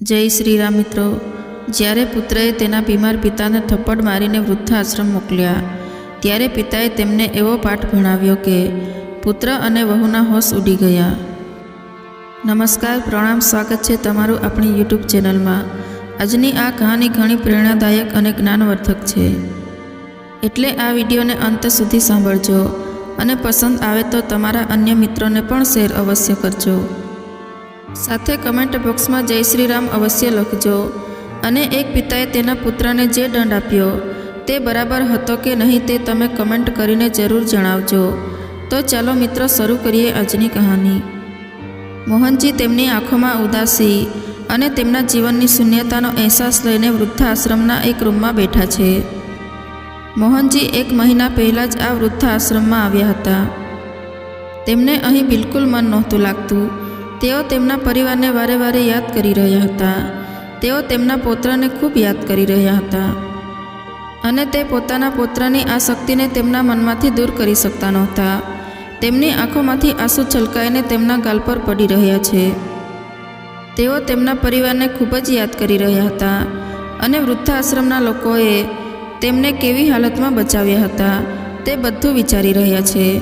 જય શ્રીરામ મિત્રો. જ્યારે પુત્રએ તેના બીમાર પિતાને થપ્પડ મારીને વૃદ્ધાશ્રમ મોકલ્યા, ત્યારે પિતાએ તેમને એવો પાઠ ભણાવ્યો કે, પુત્ર અને વહુના હોશ ઉડી ગયા. નમસ્કાર, પ્રણામ, સ્વાગત છે તમારું આપણી યુટ્યુબ ચેનલમાં. આજની આ કહાની ઘણી પ્રેરણાદાયક અને જ્ઞાનવર્ધક છે. એટલે આ વિડીયોને અંત સુધી સાંભળજો અને પસંદ આવે તો તમારા અન્ય મિત્રોને પણ શેર અવશ્ય કરજો. સાથે કમેન્ટ બોક્સમાં જય શ્રી રામ અવશ્ય લખજો. અને એક પિતાએ તેના પુત્રને જે દંડ આપ્યો તે બરાબર હતો કે નહીં તે તમે કમેન્ટ કરીને જરૂર જણાવજો. તો ચાલો મિત્રો શરૂ કરીએ આજની કહાની. મોહનજી તેમની આંખોમાં ઉદાસી અને તેમના જીવનની શૂન્યતાનો અહેસાસ લઈને વૃદ્ધાશ્રમના એક રૂમમાં બેઠા છે. મોહનજી એક મહિના પહેલાં જ આ વૃદ્ધાશ્રમમાં આવ્યા હતા. તેમને અહીં બિલકુલ મન નહોતું લાગતું. તેઓ તેમના પરિવારને વારે વારે યાદ કરી રહ્યા હતા. તેઓ તેમના પોત્રને ખૂબ યાદ કરી રહ્યા હતા. અને તે પોતાના પોત્રની આ શક્તિને તેમના મનમાંથી દૂર કરી શકતા નહોતા. તેમની આંખોમાંથી આંસુ છલકાઈને તેમના ગાલ પર પડી રહ્યા છે. તેઓ તેમના પરિવારને ખૂબ જ યાદ કરી રહ્યા હતા અને વૃદ્ધાશ્રમના લોકોએ તેમને કેવી હાલતમાં બચાવ્યા હતા તે બધું વિચારી રહ્યા છે.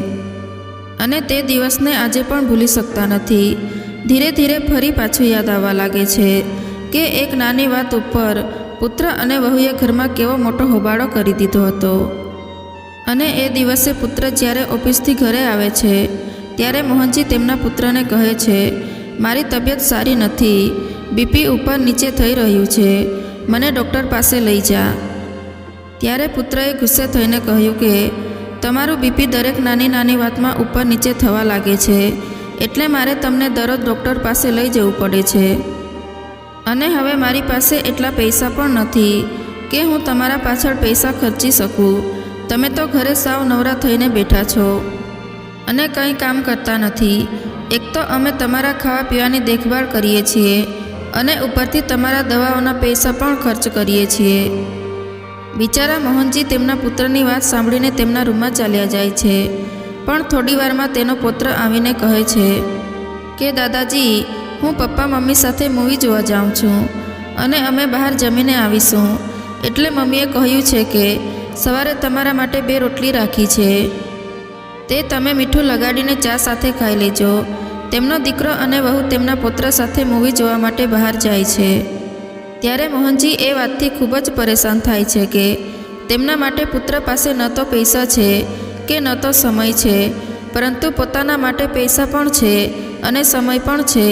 અને તે દિવસને આજે પણ ભૂલી શકતા નથી. ધીરે ધીરે ફરી પાછું યાદ આવવા લાગે છે કે એક નાની વાત ઉપર પુત્ર અને વહુએ ઘરમાં કેવો મોટો હોબાળો કરી દીધો હતો. અને એ દિવસે પુત્ર જ્યારે ઓફિસથી ઘરે આવે છે, ત્યારે મોહનજી તેમના પુત્રને કહે છે, મારી તબિયત સારી નથી, બીપી ઉપર નીચે થઈ રહ્યું છે, મને ડૉક્ટર પાસે લઈ જા. ત્યારે પુત્રએ ગુસ્સે થઈને કહ્યું કે, તમારું બીપી દરેક નાની નાની વાતમાં ઉપર નીચે થવા લાગે છે એટલે મારે તમને દરરોજ ડૉક્ટર પાસે લઈ જવું પડે છે. અને હવે મારી પાસે એટલા પૈસા પણ નથી કે હું તમારા પાછળ પૈસા ખર્ચી શકું. તમે તો ઘરે સાવ નવરા થઈને બેઠા છો. અને કંઈ કામ કરતા નથી. એક તો અમે તમારા ખાવા પીવાની દેખભાળ કરીએ છીએ અને ઉપરથી તમારા દવાઓના પૈસા પણ ખર્ચ કરીએ છીએ. બિચારા મોહનજી તેમના પુત્રની વાત સાંભળીને તેમના રૂમમાં ચાલ્યા જાય છે. પણ થોડી વારમાં તેનો પુત્ર આવીને કહે છે કે, દાદાજી, હું પપ્પા મમ્મી સાથે મૂવી જોવા જાઉં છું અને અમે બહાર જમીને આવીશું. એટલે મમ્મીએ કહ્યું છે કે, સવારે તમારા માટે બે રોટલી રાખી છે. તે તમે મીઠું લગાડીને ચા સાથે ખાઈ લેજો. તેમનો દીકરો અને વહુ તેમના પુત્ર સાથે મૂવી જોવા માટે બહાર જાય છે. ત્યારે મોહનજી એ વાતથી ખૂબ જ પરેશાન થાય છે કે, તેમના માટે પુત્ર પાસે ન તો પૈસા છે. કે ન તો સમય છે, પરંતુ પોતાના માટે પૈસા પણ છે અને સમય પણ છે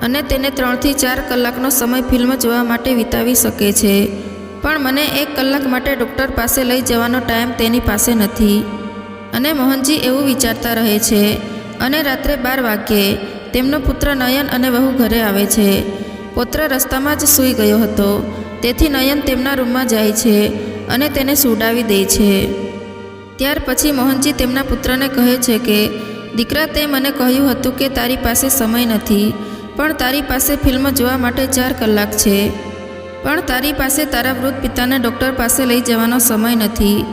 અને તેને ત્રણથી ચાર કલાકનો સમય ફિલ્મ જોવા માટે વિતાવી શકે છે. પણ મને એક કલાક માટે ડૉક્ટર પાસે લઈ જવાનો ટાઈમ તેની પાસે નથી અને મોહનજી એવું વિચારતા રહે છે. અને રાત્રે બાર વાગ્યે તેમનો પુત્ર નયન અને વહુ ઘરે આવે છે. પુત્ર રસ્તામાં જ સૂઈ ગયો હતો. તેથી નયન તેમના રૂમમાં જાય છે અને તેને સુડાવી દે છે. ત્યાર પછી મોહનજી તેમના પુત્રને કહે છે કે, દીકરા, તે મને કહ્યું હતું કે તારી પાસે સમય નથી, પણ તારી પાસે ફિલ્મ જોવા માટે ચાર કલાક છે. પણ તારી પાસે તારા વૃદ્ધ પિતાને ડૉક્ટર પાસે લઈ જવાનો સમય નથી.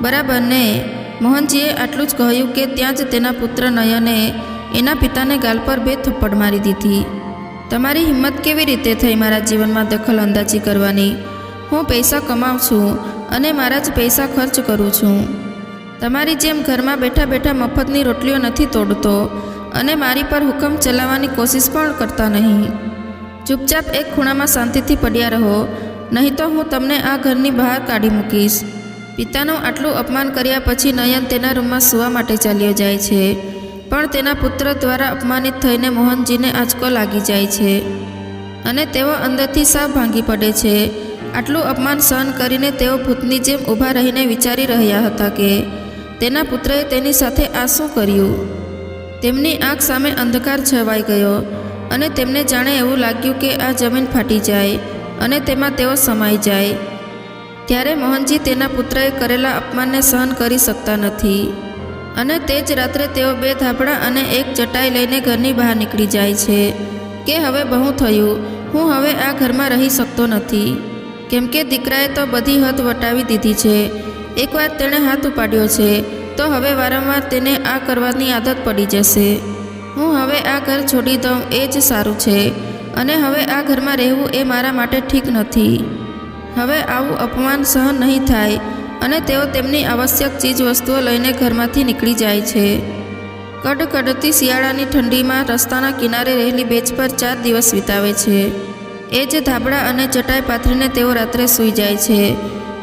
બરાબર ને? મોહનજીએ આટલું જ કહ્યું કે ત્યાં જ તેના પુત્ર નયને એના પિતાને ગાલ પર બે થપ્પડ મારી દીધી. તમારી હિંમત કેવી રીતે થઈ મારા જીવનમાં દખલ અંદાજી કરવાની? હું પૈસા કમાઉં છું અને મારા જ પૈસા ખર્ચ કરું છું. તમારી જેમ ઘરમાં બેઠા બેઠા મફતની રોટલીઓ નથી તોડતો અને મારી પર હુકમ ચલાવવાની કોશિશ પણ કરતા નહીં. ચૂપચાપ એક ખૂણામાં શાંતિથી પડ્યા રહો, નહીં તો હું તમને આ ઘરની બહાર કાઢી મૂકીશ. પિતાનું આટલું અપમાન કર્યા પછી નયન તેના રૂમમાં સૂવા માટે ચાલ્યો જાય છે, પણ તેના પુત્ર દ્વારા અપમાનિત થઈને મોહનજીને આંચકો લાગી જાય છે અને તેઓ અંદરથી સાવ ભાંગી પડે છે. આટલું અપમાન સહન કરીને તેઓ ભૂતની જેમ ઊભા રહીને વિચારી રહ્યા હતા કે તેના પુત્રએ તેની સાથે આ શું કર્યું. તેમની આંખ સામે અંધકાર છવાઈ ગયો અને તેમને જાણે એવું લાગ્યું કે આ જમીન ફાટી જાય અને તેમાં તેઓ સમાઈ જાય. ત્યારે મોહનજી તેના પુત્રએ કરેલા અપમાનને સહન કરી શકતા નથી અને તે જ રાત્રે તેઓ બે ધાબળા અને એક ચટાઈ લઈને ઘરની બહાર નીકળી જાય છે કે હવે બહુ થયું, હું હવે આ ઘરમાં રહી શકતો નથી. કેમ કે દીકરાએ તો બધી હદ વટાવી દીધી છે એકવાર તેણે હાથ ઉપાડ્યો છે, તો હવે વારંવાર તેને આ કરવાની આદત પડી જશે. હું હવે આ ઘર છોડી દઉં એ જ સારું છે, અને હવે આ ઘરમાં રહેવું એ મારા માટે ઠીક નથી. હવે આવું અપમાન સહન નહીં થાય, અને તેઓ તેમની આવશ્યક ચીજ વસ્તુઓ લઈને ઘરમાંથી નીકળી જાય છે. કડકડતી શિયાળાની ઠંડીમાં રસ્તાના કિનારે રહેલી બેચ પર ચાર દિવસ વિતાવે છે. એ જ ધાબળા અને ચટાઈ પાથરીને તેઓ રાત્રે સૂઈ જાય છે.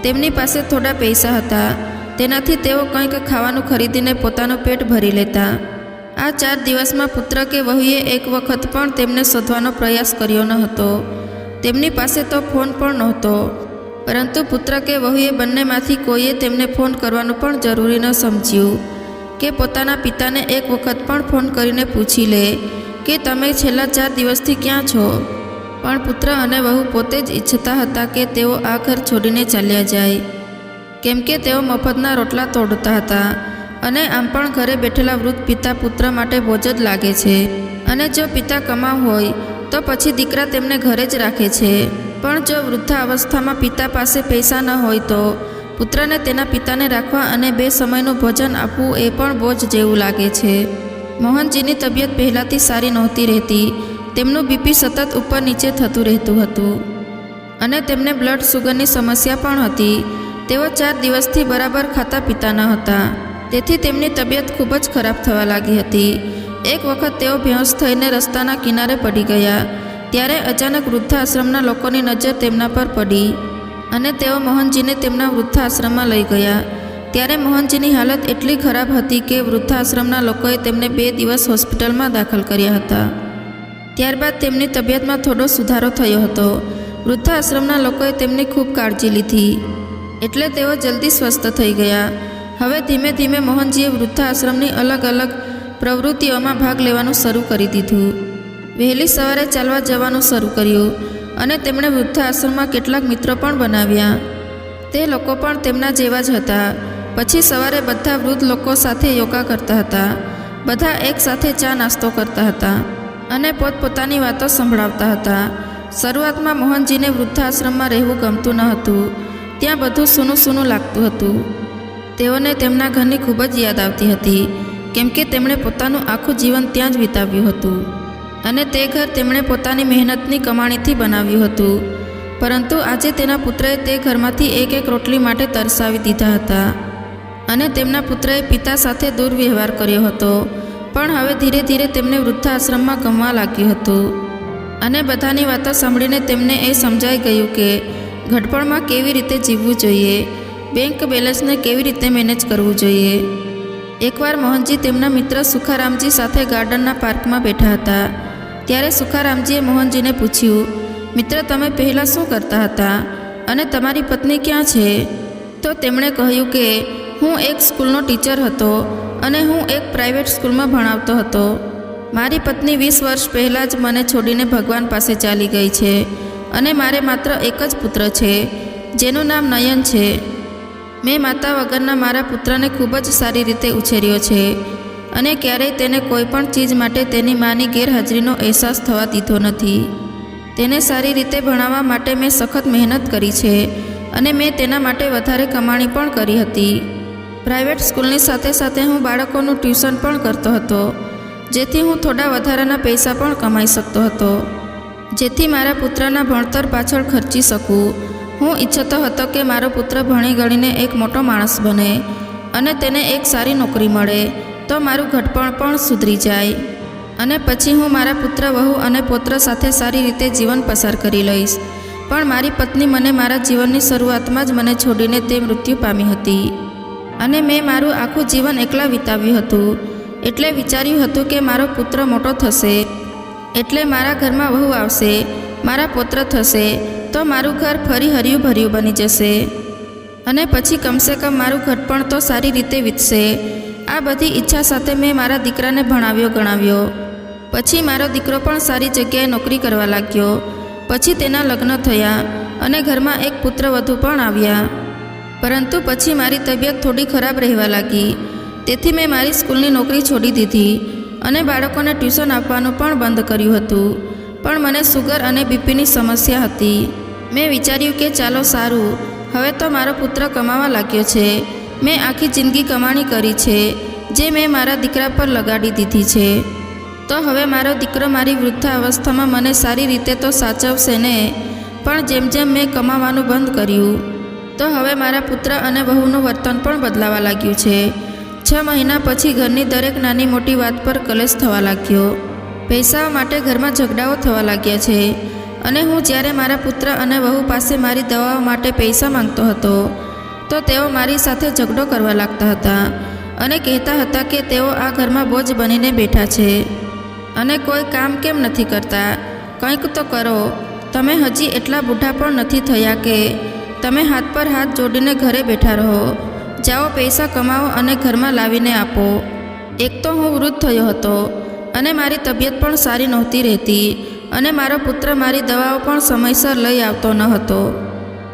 તેમની પાસે થોડા પૈસા હતા. તેનાથી તેઓ કંઈક ખાવાનું ખરીદીને પોતાનું પેટ ભરી લેતા. આ ચાર દિવસમાં પુત્ર કે વહુએ એક વખત પણ તેમને શોધવાનો પ્રયાસ કર્યો ન હતો. તેમની પાસે તો ફોન પણ નહોતો. પરંતુ પુત્ર કે વહુએ બંનેમાંથી કોઈએ તેમને ફોન કરવાનું પણ જરૂરી ન સમજ્યું કે પોતાના પિતાને એક વખત પણ ફોન કરીને પૂછી લે કે તમે છેલ્લા ચાર દિવસથી ક્યાં છો? પણ પુત્ર અને વહુ પોતે જ ઈચ્છતા હતા કે તેઓ આ ઘર છોડીને ચાલ્યા જાય. કેમ કે તેઓ મફતના રોટલા તોડતા હતા અને આમ પણ ઘરે બેઠેલા વૃદ્ધ પિતા પુત્ર માટે બોજ જ લાગે છે. અને જો પિતા કમાવ હોય, તો પછી દીકરા તેમને ઘરે જ રાખે છે. પણ જો વૃદ્ધા અવસ્થામાં પિતા પાસે પૈસા ન હોય તો પુત્રને તેના પિતાને રાખવા અને બે સમયનું ભોજન આપવું એ પણ બોજ જેવું લાગે છે. મોહનજીની તબિયત પહેલાંથી સારી નહોતી રહેતી તેમનું બીપી સતત ઉપર નીચે થતું રહેતું હતું. અને તેમને બ્લડ સુગરની સમસ્યા પણ હતી. તેઓ ચાર દિવસથી બરાબર ખાતા પીતા ન હતા. તેથી તેમની તબિયત ખૂબ જ ખરાબ થવા લાગી હતી. એક વખત તેઓ બેહોશ થઈને રસ્તાના કિનારે પડી ગયા. ત્યારે અચાનક વૃદ્ધાશ્રમના લોકોની નજર તેમના પર પડી. અને તેઓ મોહનજીને તેમના વૃદ્ધાશ્રમમાં લઈ ગયા. ત્યારે મોહનજીની હાલત એટલી ખરાબ હતી કે વૃદ્ધાશ્રમના લોકોએ તેમને બે દિવસ હોસ્પિટલમાં દાખલ કર્યા હતા. ત્યારબાદ તેમની તબિયતમાં થોડો સુધારો થયો હતો. વૃદ્ધાશ્રમના લોકોએ તેમની ખૂબ કાળજી લીધી. એટલે તેઓ જલ્દી સ્વસ્થ થઈ ગયા. હવે ધીમે ધીમે મોહનજીએ વૃદ્ધાશ્રમની અલગ અલગ પ્રવૃત્તિઓમાં ભાગ લેવાનું શરૂ કરી દીધું. વહેલી સવારે ચાલવા જવાનું શરૂ કર્યું અને તેમણે વૃદ્ધાશ્રમમાં કેટલાક મિત્રો પણ બનાવ્યા. તે લોકો પણ તેમના જેવા જ હતા. પછી સવારે બધા વૃદ્ધ લોકો સાથે યોગા કરતા હતા. બધા એકસાથે ચા નાસ્તો કરતા હતા. અને પોતપોતાની વાતો સંભળાવતા હતા. શરૂઆતમાં મોહનજીને વૃદ્ધાશ્રમમાં રહેવું ગમતું ન હતું. ત્યાં બધું સૂનું સૂનું લાગતું હતું. તેઓને તેમના ઘરની ખૂબ જ યાદ આવતી હતી, કેમ કે તેમણે પોતાનું આખું જીવન ત્યાં જ વિતાવ્યું હતું. અને તે ઘર તેમણે પોતાની મહેનતની કમાણીથી બનાવ્યું હતું. પરંતુ આજે તેના પુત્રએ તે ઘરમાંથી એક એક રોટલી માટે તરસાવી દીધા હતા. અને તેમના પુત્રએ પિતા સાથે દુર્વ્યવહાર કર્યો હતો. પણ હવે ધીરે ધીરે તેમને વૃદ્ધાશ્રમમાં ગમવા લાગ્યું હતું. અને બધાની વાતો સાંભળીને તેમને એ સમજાઈ ગયું કે ઘડપણમાં કેવી રીતે જીવવું જોઈએ, બેંક બેલેન્સને કેવી રીતે મેનેજ કરવું જોઈએ. એકવાર મોહનજી તેમના મિત્ર સુખારામજી સાથે ગાર્ડનના પાર્કમાં બેઠા હતા. ત્યારે સુખારામજીએ મોહનજીને પૂછ્યું, મિત્ર, તમે પહેલાં શું કરતા હતા? અને તમારી પત્ની ક્યાં છે? તો તેમણે કહ્યું કે હું એક સ્કૂલનો ટીચર હતો અને હું એક પ્રાઇવેટ સ્કૂલમાં ભણાવતો હતો. મારી પત્ની વીસ વર્ષ પહેલાં જ મને છોડીને ભગવાન પાસે ચાલી ગઈ છે અને મારે માત્ર એક જ પુત્ર છે, જેનું નામ નયન છે. મેં માતા વગરના મારા પુત્રને ખૂબ જ સારી રીતે ઉછેર્યો છે અને ક્યારેય તેને કોઈ પણ ચીજ માટે તેની માની ગેરહાજરીનો અહેસાસ થવા દીધો નથી. તેને સારી રીતે ભણાવવા માટે મેં સખત મહેનત કરી છે અને મેં તેના માટે વધારે કમાણી પણ કરી હતી. પ્રાઇવેટ સ્કૂલની સાથે સાથે હું બાળકોનું ટ્યુશન પણ કરતો હતો. જેથી હું થોડા વધારાના પૈસા પણ કમાઈ શકતો હતો. જેથી મારા પુત્રના ભણતર પાછળ ખર્ચી શકું. હું ઈચ્છતો હતો કે મારો પુત્ર ભણી ગણીને એક મોટો માણસ બને અને તેને એક સારી નોકરી મળે, તો મારું ઘટપણ પણ સુધરી જાય. અને પછી હું મારા પુત્ર વહુ અને પુત્ર સાથે સારી રીતે જીવન પસાર કરી લઈશ. પણ મારી પત્ની મને મારા જીવનની શરૂઆતમાં જ મને છોડીને તે મૃત્યુ પામી હતી. અને મેં મારું આખું જીવન એકલા વિતાવ્યું હતું. એટલે વિચાર્યું હતું કે મારો પુત્ર મોટો થશે, એટલે મારા ઘરમાં વહુ આવશે, મારા પુત્ર થશે, તો મારું ઘર ફરી હર્યું ભર્યું બની જશે. અને પછી કમસે કમ મારું ઘર પણ તો સારી રીતે વીતશે. આ બધી ઈચ્છા સાથે મેં મારા દીકરાને ભણાવ્યો ગણાવ્યો. પછી મારો દીકરો પણ સારી જગ્યાએ નોકરી કરવા લાગ્યો. પછી તેના લગ્ન થયા અને ઘરમાં એક પુત્ર વધુ પણ આવ્યા. પરંતુ પછી મારી તબિયત થોડી ખરાબ રહેવા લાગી. તેથી મેં મારી સ્કૂલની નોકરી છોડી દીધી અને બાળકોને ટ્યુશન આપવાનું પણ બંધ કર્યું હતું. પણ મને સુગર અને બીપીની સમસ્યા હતી. મેં વિચાર્યું કે ચાલો સારું, હવે તો મારો પુત્ર કમાવા લાગ્યો છે. મેં આખી જિંદગી કમાણી કરી છે, જે મેં મારા દીકરા પર લગાડી દીધી છે. તો હવે મારો દીકરો મારી વૃદ્ધા અવસ્થામાં મને સારી રીતે તો સાચવશે ને, પણ જેમ જેમ મેં કમાવાનું બંધ કર્યું તો હવે મારા પુત્ર અને વહુનું વર્તન પણ બદલાવા લાગ્યું છે. છ મહિના પછી ઘરની દરેક નાની મોટી વાત પર કલેશ થવા લાગ્યો. પૈસા માટે ઘરમાં ઝઘડાઓ થવા લાગ્યા છે. અને હું જ્યારે મારા પુત્ર અને વહુ પાસે મારી દવાઓ માટે પૈસા માંગતો હતો, તો તેઓ મારી સાથે ઝઘડો કરવા લાગતા હતા અને કહેતા હતા કે તેઓ આ ઘરમાં બોજ બનીને બેઠા છે. અને કોઈ કામ કેમ નથી કરતા? કંઈક તો કરો. તમે હજી એટલા બુઢા પણ નથી થયા કે તમે હાથ પર હાથ જોડીને ઘરે બેઠા રહો. જાઓ, પૈસા કમાવો અને ઘરમાં લાવીને આપો. એક તો હું વૃદ્ધ થયો હતો અને મારી તબિયત પણ સારી નહોતી રહેતી અને મારો પુત્ર મારી દવાઓ પણ સમયસર લઈ આવતો ન હતો.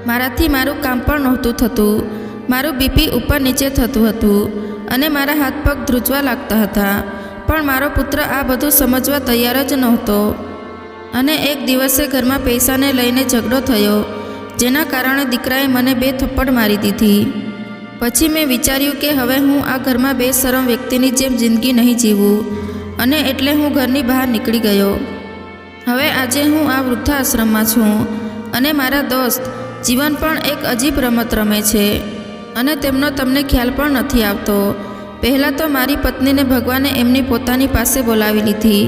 મારાથી મારું કામ પણ નહોતું થતું. મારું બીપી ઉપર નીચે થતું હતું અને મારા હાથ પગ ધ્રુજવા લાગતા હતા. પણ મારો પુત્ર આ બધું સમજવા તૈયાર જ નહોતો. અને એક દિવસે ઘરમાં પૈસાને લઈને ઝઘડો થયો જેના કારણે દીકરાએ મને બે થપ્પડ મારી દીધી. પછી મેં વિચાર્યું કે હવે હું આ ઘરમાં બેશરમ વ્યક્તિની જેમ જિંદગી નહીં જીવું અને એટલે હું ઘરની બહાર નીકળી ગયો. હવે આજે હું આ વૃદ્ધાશ્રમમાં છું અને મારા દોસ્ત જીવન પણ એક અજીબ રમત રમે છે અને તેમનો તમને ખ્યાલ પણ નથી આવતો. પહેલાં તો મારી પત્નીને ભગવાને એમની પોતાની પાસે બોલાવી લીધી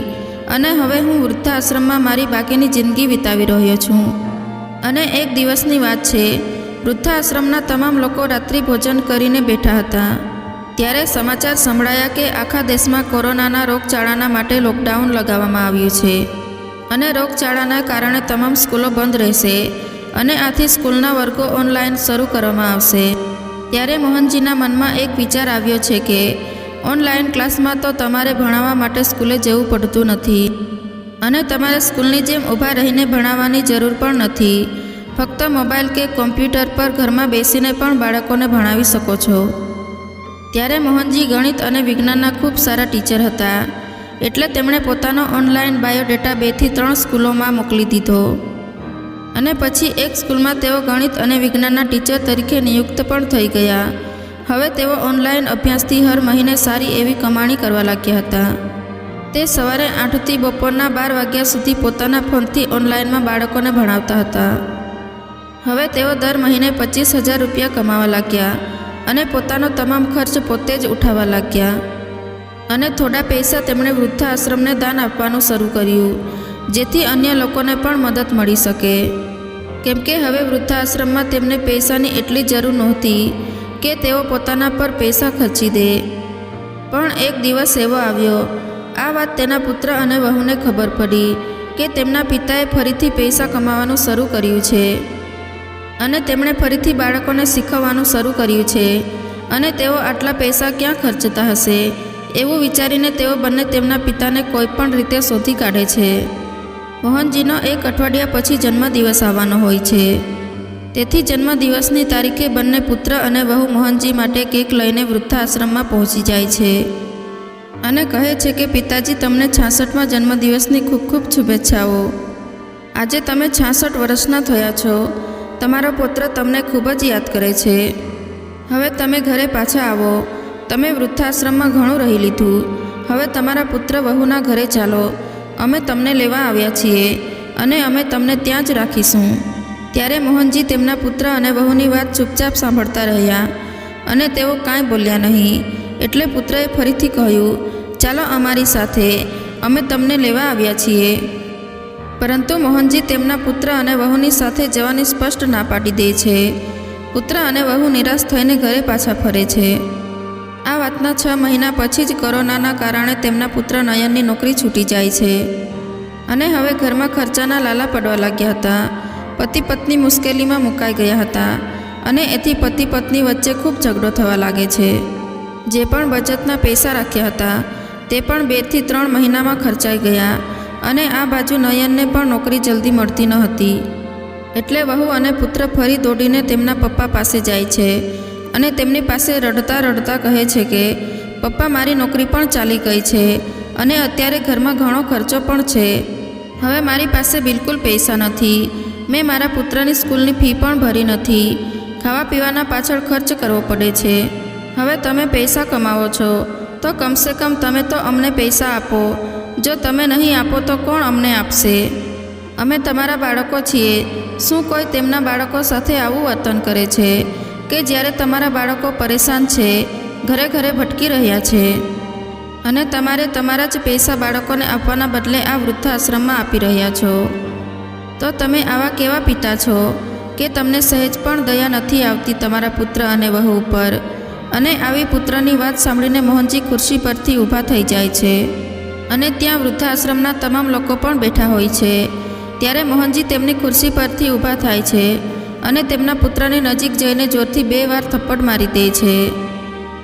અને હવે હું વૃદ્ધાશ્રમમાં મારી બાકીની જિંદગી વિતાવી રહ્યો છું. અને એક દિવસની વાત છે, વૃદ્ધાશ્રમના તમામ લોકો રાત્રિ ભોજન કરીને બેઠા હતા. ત્યારે સમાચાર સંભળાયા કે આખા દેશમાં કોરોનાના રોગચાળાના માટે લોકડાઉન લગાવવામાં આવ્યું છે. અને રોગચાળાના કારણે તમામ સ્કૂલો બંધ રહેશે અને આથી સ્કૂલના વર્ગો ઓનલાઈન શરૂ કરવામાં આવશે. ત્યારે મોહનજીના મનમાં એક વિચાર આવ્યો છે કે, ઓનલાઈન ક્લાસમાં તો તમારે ભણાવવા માટે સ્કૂલે જવું પડતું નથી. અને તમારે સ્કૂલની જેમ ઊભા રહીને ભણાવવાની જરૂર પણ નથી. ફક્ત મોબાઈલ કે કોમ્પ્યુટર પર ઘરમાં બેસીને પણ બાળકોને ભણાવી શકો છો. ત્યારે મોહનજી ગણિત અને વિજ્ઞાનના ખૂબ સારા ટીચર હતા. એટલે તેમણે પોતાનો ઓનલાઈન બાયોડેટા બેથી ત્રણ સ્કૂલોમાં મોકલી દીધો. અને પછી એક સ્કૂલમાં તેઓ ગણિત અને વિજ્ઞાનના ટીચર તરીકે નિયુક્ત પણ થઈ ગયા. હવે તેઓ ઓનલાઈન અભ્યાસથી હર મહિને સારી એવી કમાણી કરવા લાગ્યા હતા. તે સવારે આઠથી બપોરના બાર વાગ્યા સુધી પોતાના ફોનથી ઓનલાઈનમાં બાળકોને ભણાવતા હતા. હવે તેઓ દર મહિને પચીસ હજાર રૂપિયા કમાવા લાગ્યા અને પોતાનો તમામ ખર્ચ પોતે જ ઉઠાવવા લાગ્યા. અને થોડા પૈસા તેમણે વૃદ્ધાશ્રમને દાન આપવાનું શરૂ કર્યું, જેથી અન્ય લોકોને પણ મદદ મળી શકે. કેમ કે હવે વૃદ્ધાશ્રમમાં તેમને પૈસાની એટલી જરૂર નહોતી કે તેઓ પોતાના પર પૈસા ખર્ચી દે. પણ એક દિવસ એવો આવ્યો આ વાત તેના પુત્ર અને વહુને ખબર પડી કે તેમના પિતાએ ફરીથી પૈસા કમાવાનું શરૂ કર્યું છે. અને તેમણે ફરીથી બાળકોને શીખવવાનું શરૂ કર્યું છે. અને તેઓ આટલા પૈસા ક્યાં ખર્ચતા હશે? એવું વિચારીને તેઓ બંને તેમના પિતાને કોઈપણ રીતે શોધી કાઢે છે. મોહનજીનો એક અઠવાડિયા પછી જન્મદિવસ આવવાનો હોય છે. તેથી જન્મદિવસની તારીખે બંને પુત્ર અને વહુ મોહનજી માટે કેક લઈને વૃદ્ધાશ્રમમાં પહોંચી જાય છે. અને કહે છે કે, પિતાજી, તમને છાસઠમાં જન્મદિવસની ખૂબ ખૂબ શુભેચ્છાઓ. આજે તમે છાસઠ વર્ષના થયા છો. તમારો પુત્ર તમને ખૂબ જ યાદ કરે છે. હવે તમે ઘરે પાછા આવો. તમે વૃદ્ધાશ્રમમાં ઘણું રહી લીધું. હવે તમારા પુત્ર વહુના ઘરે ચાલો. અમે તમને લેવા આવ્યા છીએ અને અમે તમને ત્યાં જ રાખીશું. ત્યારે મોહનજી તેમના પુત્ર અને વહુની વાત ચૂપચાપ સાંભળતા રહ્યા અને તેઓ કાંઈ બોલ્યા નહીં. એટલે પુત્રએ ફરીથી કહ્યું, ચાલો અમારી સાથે, અમે તમને લેવા આવ્યા છીએ. પરંતુ મોહનજી તેમના પુત્ર અને વહુની સાથે જવાની સ્પષ્ટ ના પાડી દે છે. પુત્ર અને વહુ નિરાશ થઈને ઘરે પાછા ફરે છે. આ વાતના છ મહિના પછી જ કોરોનાના કારણે તેમના પુત્ર નયનની નોકરી છૂટી જાય છે. અને હવે ઘરમાં ખર્ચાના લાલા પડવા લાગ્યા હતા. પતિ પત્ની મુશ્કેલીમાં મુકાઈ ગયા હતા. અને એથી પતિ પત્ની વચ્ચે ખૂબ ઝઘડો થવા લાગે છે. જે પણ બચતના પૈસા રાખ્યા હતા, તે પણ બેથી ત્રણ મહિનામાં ખર્ચાઈ ગયા અને આ બાજુ નયનને પણ નોકરી જલ્દી મળતી ન હતી. એટલે વહુ અને પુત્ર ફરી દોડીને તેમના પપ્પા પાસે જાય છે અને તેમની પાસે રડતા રડતા કહે છે કે, પપ્પા, મારી નોકરી પણ ચાલી ગઈ છે અને અત્યારે ઘરમાં ઘણો ખર્ચો પણ છે. હવે મારી પાસે બિલકુલ પૈસા નથી. મેં મારા પુત્રની સ્કૂલની ફી પણ ભરી નથી. ખાવા પીવાના પાછળ ખર્ચ કરવો પડે છે. હવે તમે પૈસા કમાવો છો, તો કમસે કમ તમે તો અમને પૈસા આપો. જો તમે નહીં આપો તો કોણ અમને આપશે? અમે તમારા બાળકો છીએ. શું કોઈ તેમના બાળકો સાથે આવું વર્તન કરે છે? કે જ્યારે તમારા બાળકો પરેશાન છે, ઘરે ઘરે ભટકી રહ્યા છે? અને તમારે તમારા જ પૈસા બાળકોને આપવાના બદલે આ વૃદ્ધાશ્રમમાં આપી રહ્યા છો? તો તમે આવા કેવા પિતા છો, કે તમને સહેજ પણ દયા નથી આવતી તમારા પુત્ર અને વહુ ઉપર? અને આવી પુત્રની વાત સાંભળીને મોહનજી ખુરશી પરથી ઊભા થઈ જાય છે. અને ત્યાં વૃદ્ધાશ્રમના તમામ લોકો પણ બેઠા હોય છે. ત્યારે મોહનજી તેમની ખુરશી પરથી ઊભા થાય છે અને તેમના પુત્રની નજીક જઈને જોરથી બે વાર થપ્પડ મારી દે છે.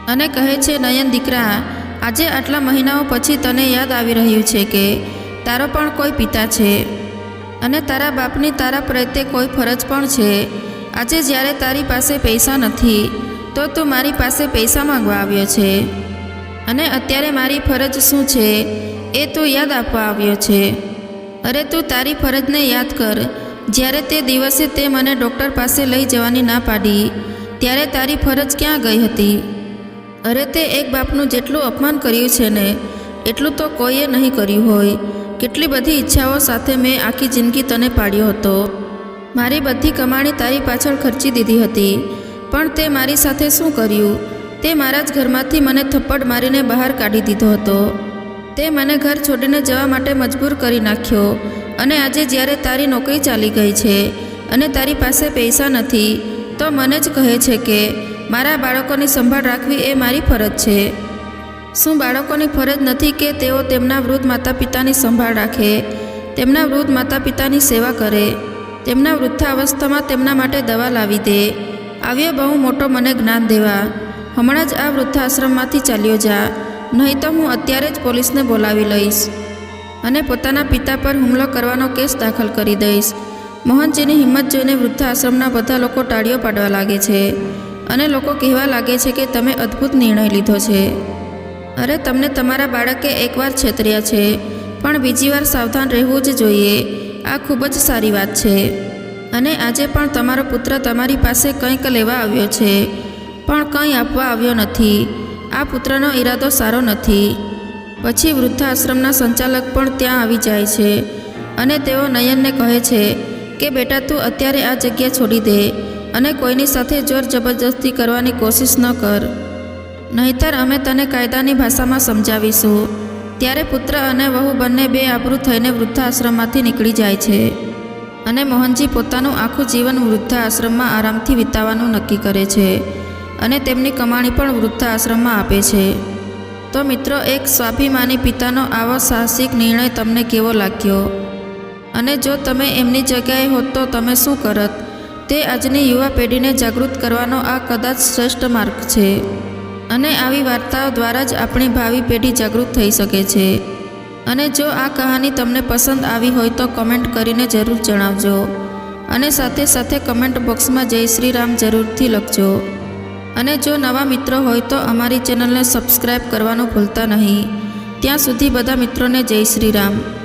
અને કહે છે, નયન દીકરા, આજે આટલા મહિનાઓ પછી તને યાદ આવી રહ્યું છે કે તારો પણ કોઈ પિતા છે. અને તારા બાપની તારા પ્રત્યે કોઈ ફરજ પણ છે. આજે જ્યારે તારી પાસે પૈસા નથી તો તું મારી પાસે પૈસા માંગવા આવ્યો છે. અને અત્યારે મારી ફરજ શું છે, એ તું યાદ આપવા આવ્યો છે. અરે તું તારી ફરજને યાદ કર. જ્યારે તે દિવસે તે મને ડૉક્ટર પાસે લઈ જવાની ના પાડી, ત્યારે તારી ફરજ ક્યાં ગઈ હતી? અરે તે એક બાપનું જેટલું અપમાન કર્યું છે ને, એટલું તો કોઈએ નહીં કર્યું હોય. કેટલી બધી ઈચ્છાઓ સાથે મેં આખી જિંદગી તને પાડ્યો હતો. મારી બધી કમાણી તારી પાછળ ખર્ચી દીધી હતી. પણ તે મારી સાથે શું કર્યું? તે મારા જ ઘરમાંથી મને થપ્પડ મારીને બહાર કાઢી દીધો હતો. તે મને ઘર છોડીને જવા માટે મજબૂર કરી નાખ્યો અને આજે જ્યારે તારી નોકરી ચાલી ગઈ છે અને તારી પાસે પૈસા નથી, તો મને જ કહે છે કે મારા બાળકોની સંભાળ રાખવી એ મારી ફરજ છે. શું બાળકોની ફરજ નથી કે તેઓ તેમના વૃદ્ધ માતા પિતાની સંભાળ રાખે, તેમના વૃદ્ધ માતા પિતાની સેવા કરે, તેમના વૃદ્ધાવસ્થામાં તેમના માટે દવા લાવી દે આવ્યો બહુ મોટો મને જ્ઞાન દેવા. હમણાં જ આ વૃદ્ધાશ્રમમાંથી ચાલ્યો જા. નહીં તો હું અત્યારે જ પોલીસને બોલાવી લઈશ અને પોતાના પિતા પર હુમલો કરવાનો કેસ દાખલ કરી દઈશ. મોહનજીની હિંમત જોઈને વૃદ્ધાશ્રમના બધા લોકો ટાળીઓ પાડવા લાગે છે અને લોકો કહેવા લાગે છે કે તમે અદ્ભુત નિર્ણય લીધો છે. અરે, તમને તમારા બાળકે એકવાર છેતર્યા છે, પણ બીજી વાર સાવધાન રહેવું જ જોઈએ. આ ખૂબ જ સારી વાત છે. અને આજે પણ તમારો પુત્ર તમારી પાસે કંઈક લેવા આવ્યો છે. પણ કંઈ આપવા આવ્યો નથી. આ પુત્રનો ઈરાદો સારો નથી. પછી વૃદ્ધાશ્રમના સંચાલક પણ ત્યાં આવી જાય છે અને તેઓ નયનને કહે છે કે, બેટા, તું અત્યારે આ જગ્યા છોડી દે અને કોઈની સાથે જોર જબરજસ્તી કરવાની કોશિશ ન કર. નહીતર અમે તને કાયદાની ભાષામાં સમજાવીશું. ત્યારે પુત્ર અને વહુ બંને બે આબરૂ થઈને વૃદ્ધાશ્રમમાંથી નીકળી જાય છે. અને મોહનજી પોતાનું આખું જીવન વૃદ્ધાશ્રમમાં આરામથી વિતાવવાનું નક્કી કરે છે અને તેમની કમાણી પણ વૃદ્ધાશ્રમમાં આપે છે. તો મિત્રો, એક સ્વાભિમાની પિતાનો આવો સાહસિક નિર્ણય તમને કેવો લાગ્યો? અને જો તમે એમની જગ્યાએ હોત તો તમે શું કરત? તે આજની યુવા પેઢીને જાગૃત કરવાનો આ કદાચ શ્રેષ્ઠ માર્ગ છે. અને આવી વાર્તાઓ દ્વારા જ આપણી ભાવિ પેઢી જાગૃત થઈ શકે છે. અને જો આ કહાની તમને પસંદ આવી હોય તો કમેન્ટ કરીને જરૂર જણાવજો. અને સાથે સાથે કમેન્ટ બોક્સમાં જય શ્રી રામ જરૂરથી લખજો. અને જો નવા મિત્રો હોય તો અમારી ચેનલને સબસ્ક્રાઈબ કરવાનું ભૂલતા નહીં. ત્યાં સુધી બધા મિત્રોને જય શ્રી રામ.